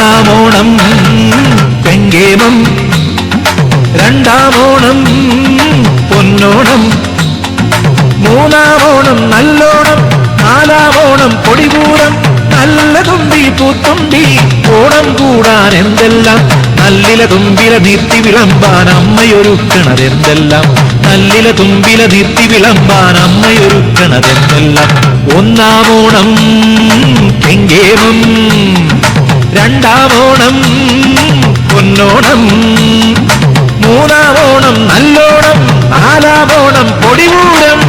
ഒന്നാമോണം പെങ്കേമം രണ്ടാം പൊന്നോണം മൂന്നാമോണം നല്ലോണം നാലാം പൊടികൂടം നല്ല തുമ്പി പൂത്തുമ്പി ഓണം കൂടാൻ എന്തെല്ലാം? നല്ലില തുമ്പില നീർത്തി വിളമ്പാൻ അമ്മയൊരുക്കണതെന്തെല്ലാം നല്ലില തുമ്പില നീർത്തി വിളമ്പാൻ അമ്മയൊരുക്കണതെന്തെല്ലാം ഒന്നാം എങ്കേമം രണ്ടാമോണം പൊന്നോണം മൂന്നാമോണം നല്ലോണം നാലാമോണം പൊടിമൂടം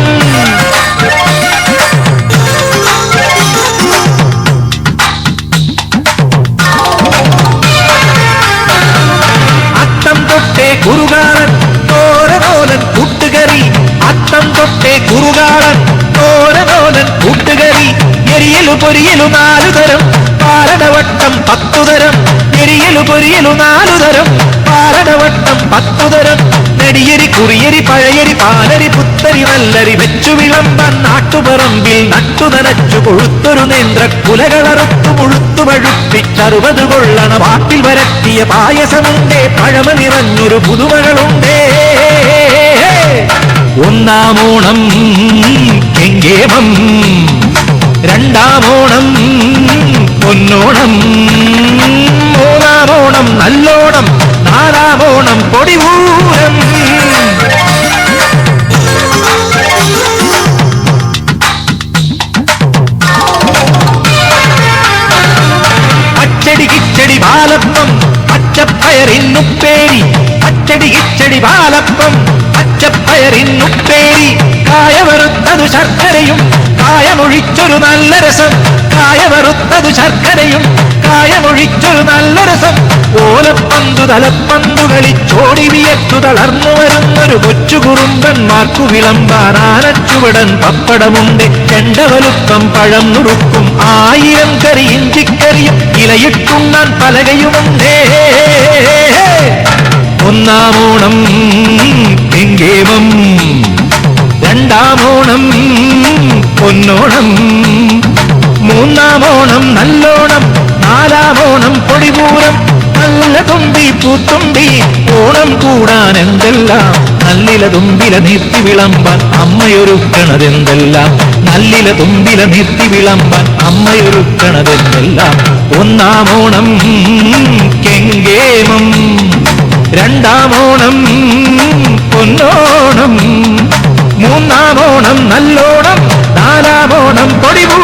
അത്തം തൊട്ടേ കുറുകാലൻ തോരനോലൻ കൂട്ടുകറി അത്തം തൊട്ടേ കുറുകാലൻ തോരനോലൻ കൂട്ടുകറി എരിയലു പൊരിയലു നാലു തരം പാലടവട്ടം പത്തുതരം എരിയലു പൊരിയലു നാലു തരം പാലടവട്ടം പത്തുതരം നെടിയരി കുറിയരി പഴയരി പാലരി പുത്തരി നല്ലരി വെച്ചു വിളമ്പാൻ നാട്ടുപറമ്പിൽ നട്ടു നനച്ചു കൊഴുത്തൊരു നേന്ത്ര കുലകളറുത്തു മുഴുത്തു പഴുപ്പിച്ചറുപത് കൊള്ളണ വാട്ടിൽ വരത്തിയ പായസമുണ്ടേ പഴമ നിറഞ്ഞൊരു പുതുമകളുണ്ടേ. ഒന്നാമോണം കെങ്കേമം പൊന്നോണം മൂന്നാമോണം നല്ലോണം. നാലാം ഓണം പൊടിപൂരം അച്ചടി കിച്ചടി ബാലപ്പം അച്ചപ്പയറിന്നുപ്പേരി അച്ചടി കിച്ചടി പാലപ്പം കായ കായവറുത്തതു ശർക്കരയും കായമൊഴിച്ചൊരു നല്ല രസം. കായവറുത്തതു വെറുത്തതു കായമൊഴിച്ചൊരു നല്ല രസം ഓലപ്പന്തു തലപ്പന്തു കളിച്ചോടി വിയത്തു തളർന്നു വരുന്നൊരു കൊച്ചു കുറുമ്പന്മാർക്കു വിളമ്പാൻ ആനച്ചുവടൻ പപ്പടമുണ്ട്. ചെണ്ടവലുപ്പം പഴം നുറുക്കും. ആയിരം കറി ഇഞ്ചിക്കറിയും ഇലയിട്ടുണ്ണാൻ പലകയുമുണ്ടേ. ഒന്നാമോണം കെങ്കേമം രണ്ടാമോണം പൊന്നോണം മൂന്നാമോണം നല്ലോണം നാലാമോണം പൊടിപൂരം നല്ല തുമ്പി പൂത്തുമ്പി ഓണം കൂടാൻ എന്തെല്ലാം? നല്ലില തുമ്പില നിർത്തി വിളമ്പാൻ അമ്മയൊരുക്കണതെന്തെല്ലാം? നല്ലില തുമ്പില നിർത്തി വിളമ്പാൻ അമ്മയൊരുക്കണതെന്തെല്ലാം? ഒന്നാമോണം കെങ്കേമം ഓണം പൊന്നോണം മൂന്നാം ഓണം നല്ലോണം നാലാം ഓണം പൊടിപൂ